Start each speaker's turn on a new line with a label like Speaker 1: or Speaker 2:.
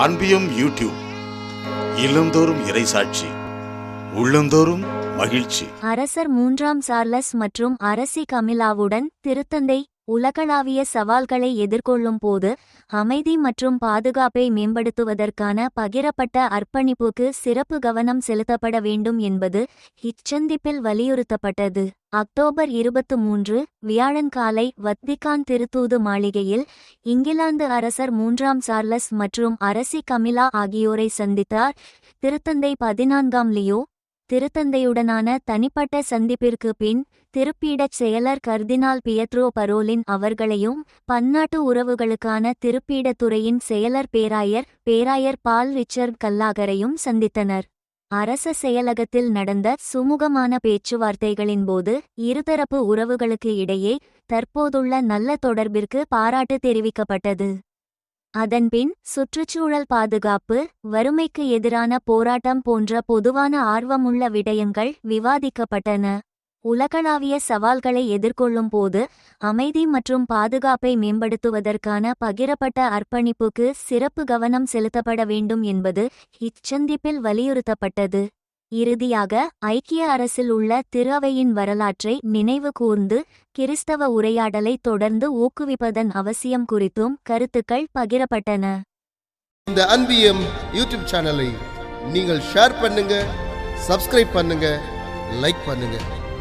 Speaker 1: அன்பியும் YouTube இல்லந்தோறும் இறைசாட்சி உள்ளந்தோறும் மகிழ்ச்சி.
Speaker 2: அரசர் மூன்றாம் சார்லஸ் மற்றும் அரசி கமிலாவுடன் திருத்தந்தை உலகளாவிய சவால்களை எதிர்கொள்ளும் போது அமைதி மற்றும் பாதுகாப்பை மேம்படுத்துவதற்கான பகிரப்பட்ட அர்ப்பணிப்புக்கு சிறப்பு கவனம் செலுத்தப்பட வேண்டும் என்பது இச்சந்திப்பில் வலியுறுத்தப்பட்டது. அக்டோபர் இருபத்து மூன்று வியாழன் காலை திருத்தூது மாளிகையில் இங்கிலாந்து அரசர் மூன்றாம் சார்லஸ் மற்றும் அரசி கமிலா ஆகியோரை சந்தித்தார். திருத்தந்தை பதினான்காம் லியோ திருத்தந்தையுடனான தனிப்பட்ட சந்திப்பிற்கு பின் திருப்பீடச் செயலர் கர்தினால் பியத்ரோ பரோலின் அவர்களையும் பன்னாட்டு உறவுகளுக்கான திருப்பீடத் துறையின் செயலர் பேராயர் பேராயர் பால் ரிச்சர்ட் கல்லாகரையும் சந்தித்தனர். அரச செயலகத்தில் நடந்த சுமூகமான பேச்சுவார்த்தைகளின் போது இருதரப்பு உறவுகளுக்கு இடையே தற்போதுள்ள நல்ல தொடர்பிற்கு பாராட்டு தெரிவிக்கப்பட்டது. அதன்பின் சுற்றுச்சூழல் பாதுகாப்பு வறுமைக்கு எதிரான போராட்டம் போன்ற பொதுவான ஆர்வமுள்ள விடயங்கள் விவாதிக்கப்பட்டன. உலகளாவிய சவால்களை எதிர்கொள்ளும் போது அமைதி மற்றும் பாதுகாப்பை மேம்படுத்துவதற்கான பகிரப்பட்ட அர்ப்பணிப்புக்கு சிறப்பு கவனம் செலுத்தப்பட வேண்டும் என்பது இச்சந்திப்பில் வலியுறுத்தப்பட்டது. இறுதியாக ஐக்கிய அரசில் உள்ள திருவையின் வரலாற்றை நினைவு கூர்ந்து கிறிஸ்தவ உரையாடலை தொடர்ந்து ஊக்குவிப்பதன் அவசியம் குறித்தும் கருத்துக்கள் பகிரப்பட்டன.
Speaker 3: இந்த அன்பியம் யூடியூப் சேனலை நீங்கள் ஷேர் பண்ணுங்க சப்ஸ்கிரைப் பண்ணுங்க லைக் பண்ணுங்க.